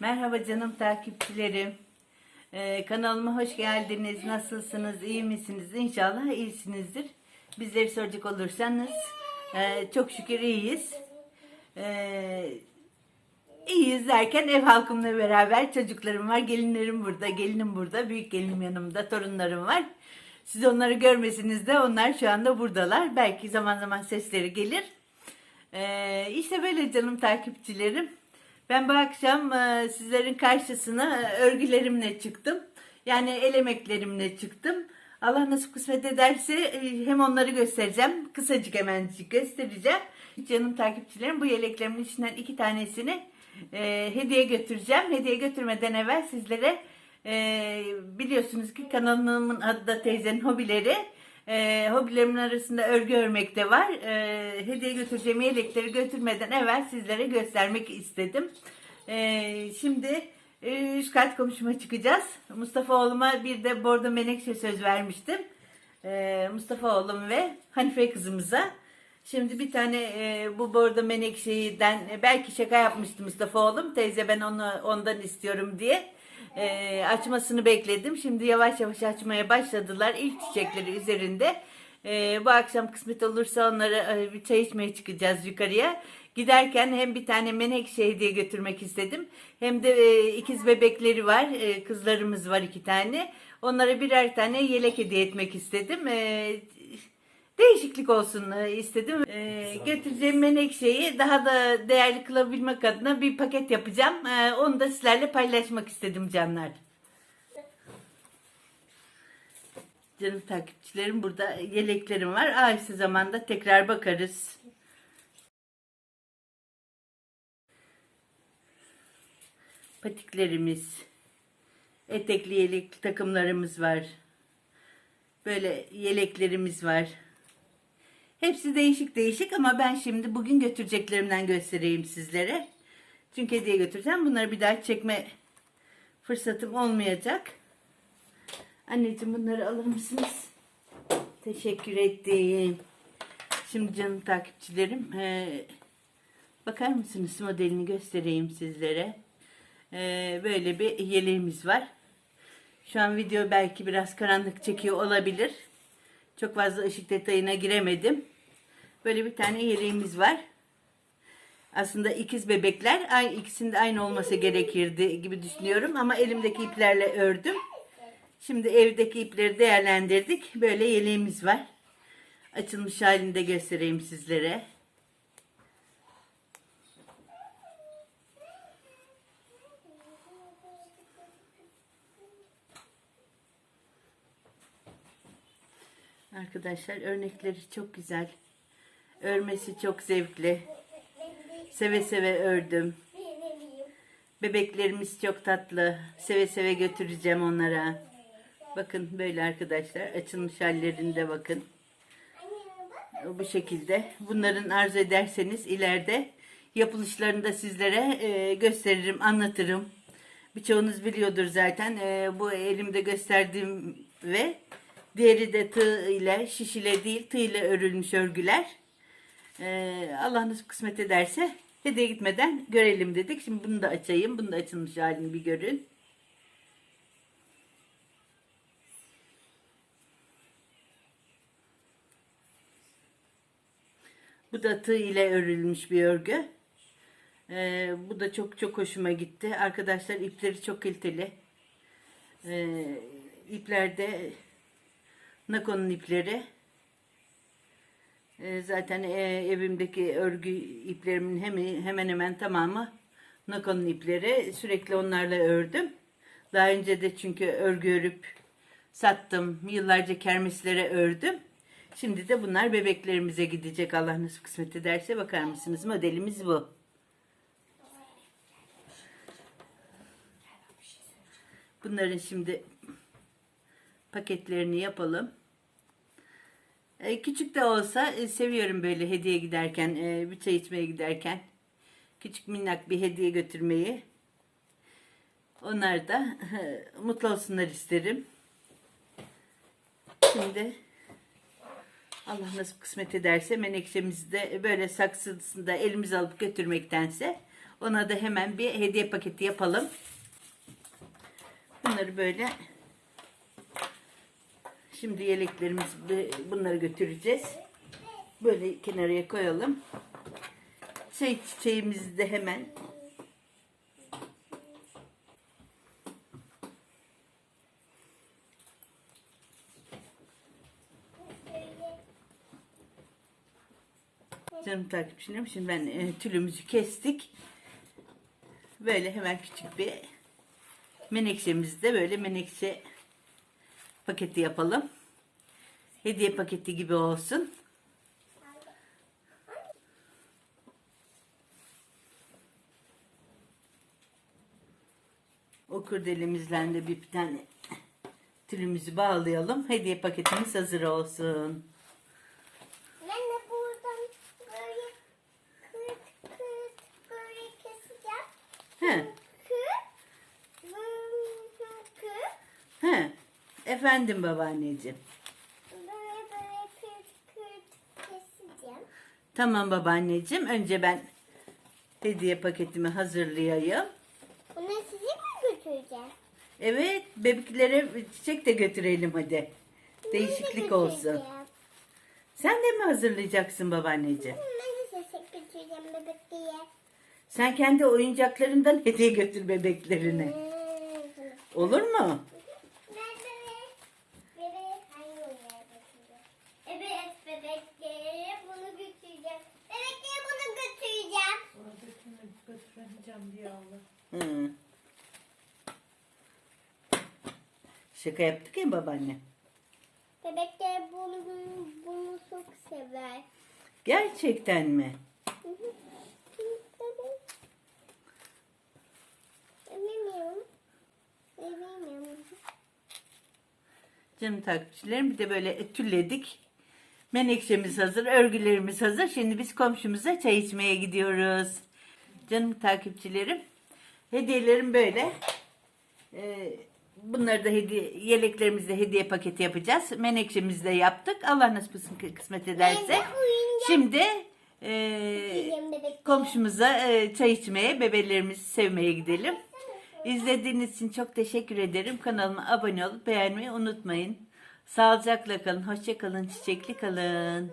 Merhaba canım takipçilerim. Ee, kanalıma hoş geldiniz. Nasılsınız? İyi misiniz? İnşallah iyisinizdir. Bizleri soracak olursanız e, çok şükür iyiyiz. Ee, iyiyiz derken ev halkımla beraber çocuklarım var. Gelinlerim burada, gelinim burada, büyük gelinim yanımda, torunlarım var. Siz onları görmesiniz de onlar şu anda buradalar. Belki zaman zaman sesleri gelir. Ee, işte böyle canım takipçilerim. Ben bu akşam e, sizlerin karşısına e, örgülerimle çıktım. Yani el emeklerimle çıktım. Allah nasip kısmet ederse e, hem onları göstereceğim. Kısacık hemencik göstereceğim. Canım takipçilerim bu yeleklerimin içinden iki tanesini e, hediye götüreceğim. Hediye götürmeden evvel sizlere e, biliyorsunuz ki kanalımın adı da teyzenin hobileri. E, hobilerimin arasında örgü örmek de var. E, hediye götüreceğim yelekleri götürmeden evvel sizlere göstermek istedim. E, şimdi e, üst kat komşuma çıkacağız. Mustafa oğluma bir de bordo menekşe söz vermiştim. E, Mustafa oğlum ve Hanife kızımıza. Şimdi bir tane e, bu bordo menekşe'den e, belki şaka yapmıştı Mustafa oğlum. Teyze ben onu ondan istiyorum diye. E, açmasını bekledim. Şimdi yavaş yavaş açmaya başladılar. İlk çiçekleri üzerinde. E, bu akşam kısmet olursa onları e, bir çay içmeye çıkacağız yukarıya. Giderken hem bir tane menekşe hediye götürmek istedim. Hem de e, ikiz bebekleri var. E, kızlarımız var iki tane. Onlara birer tane yelek hediye etmek istedim. E, değişiklik olsun e, istedim. E, götüreceğim menekşeyi daha da değerli kılabilmek adına bir paket yapacağım. E, onu da sizlerle paylaşmak istedim canlar. Canım takipçilerim burada yeleklerim var. Ailesi zamanda tekrar bakarız. Patiklerimiz, etekli yelek takımlarımız var. Böyle yeleklerimiz var. Hepsi değişik değişik ama ben şimdi bugün götüreceklerimden göstereyim sizlere. Çünkü hediye götüreceğim. Bunları bir daha çekme fırsatım olmayacak. Anneciğim bunları alır mısınız? Teşekkür ettim. Şimdi canım takipçilerim. eee, bakar mısınız modelini göstereyim sizlere. Eee, böyle bir yeleğimiz var. Şu an video belki biraz karanlık çekiyor olabilir. Çok fazla ışık detayına giremedim. Böyle bir tane yeleğimiz var. Aslında ikiz bebekler. Aynı, ikisinde aynı olması gerekirdi gibi düşünüyorum. Ama elimdeki iplerle ördüm. Şimdi evdeki ipleri değerlendirdik. Böyle yeleğimiz var. Açılmış halini de göstereyim sizlere. Arkadaşlar örnekleri çok güzel. Örmesi çok zevkli. Seve seve ördüm. Bebeklerimiz çok tatlı. Seve seve götüreceğim onlara. Bakın böyle arkadaşlar. Açılmış hallerinde bakın. Bu şekilde. Bunların arzu ederseniz ileride yapılışlarını da sizlere e, gösteririm, anlatırım. Birçoğunuz biliyordur zaten. E, bu elimde gösterdiğim ve diğeri de tığ ile, şiş ile değil, tığ ile örülmüş örgüler. E, Allah nasip kısmet ederse hediye gitmeden görelim dedik. Şimdi bunu da açayım. Bunu da açılmış halini bir görün. Bu da tığ ile örülmüş bir örgü. Ee, bu da çok çok hoşuma gitti. Arkadaşlar ipleri çok kaliteli. Ee, iplerde Nakon'un ipleri. Ee, zaten e, evimdeki örgü iplerimin hemen hemen tamamı Nakon'un ipleri. Sürekli onlarla ördüm. Daha önce de çünkü örgü örüp sattım. Yıllarca kermeslere ördüm. Şimdi de bunlar bebeklerimize gidecek Allah nasip kısmet ederse bakar mısınız? Modelimiz bu. Bunların şimdi paketlerini yapalım. E, küçük de olsa e, seviyorum böyle hediye giderken, e, bir çay içmeye giderken. Küçük minnak bir hediye götürmeyi. Onlar da mutlu olsunlar isterim. Şimdi Allah nasip kısmet ederse menekşemizi de böyle saksısında elimize alıp götürmektense Ona da hemen bir hediye paketi yapalım. Bunları böyle şimdi yeleklerimizi bunları götüreceğiz. Böyle kenarıya koyalım. Çay çiçeğimizi de hemen Canım takipçilerim şimdi ben e, tülümüzü kestik. Böyle hemen küçük bir menekşemizi de böyle menekşe paketi yapalım. Hediye paketi gibi olsun. O kurdelemizden de bir tane tülümüzü bağlayalım. Hediye paketimiz hazır olsun. Efendim babaanneciğim. Böyle böyle kırt kırt keseceğim. Tamam babaanneciğim. Önce ben hediye paketimi hazırlayayım. Bunu size mi götüreceğim? Evet, bebeklere çiçek de götürelim hadi. Değişiklik de olsun. Sen de mi hazırlayacaksın babaanneciğim? Ben de size götüreceğim bebek diye. Sen kendi oyuncaklarından hediye götür bebeklerine. Hmm. Olur mu? Ben bebek. Bebek hangi oyuncağı götüreceğim? Evet bebeklere bunu götüreceğim. Bebeklere bunu götüreceğim. Götüremeyeceğim diye Allah. Hı. Şaka yaptık ya babaanne. Bebekler bunu, bunu çok sever. Gerçekten mi? Hı hı. Bilmiyorum. Bilmiyorum. Canım takipçilerim bir de böyle tülledik. Menekşemiz hazır, örgülerimiz hazır. Şimdi biz komşumuza çay içmeye gidiyoruz. Canım takipçilerim. Hediyelerim böyle. Ee, bunları da hediye, yeleklerimizi de hediye paketi yapacağız. Menekşemizi de yaptık. Allah nasip kısmet ederse. Şimdi e, komşumuza e, çay içmeye, bebelerimizi sevmeye gidelim. İzlediğiniz için çok teşekkür ederim. Kanalıma abone olup beğenmeyi unutmayın. Sağlıcakla kalın, hoşça kalın, çiçekli kalın.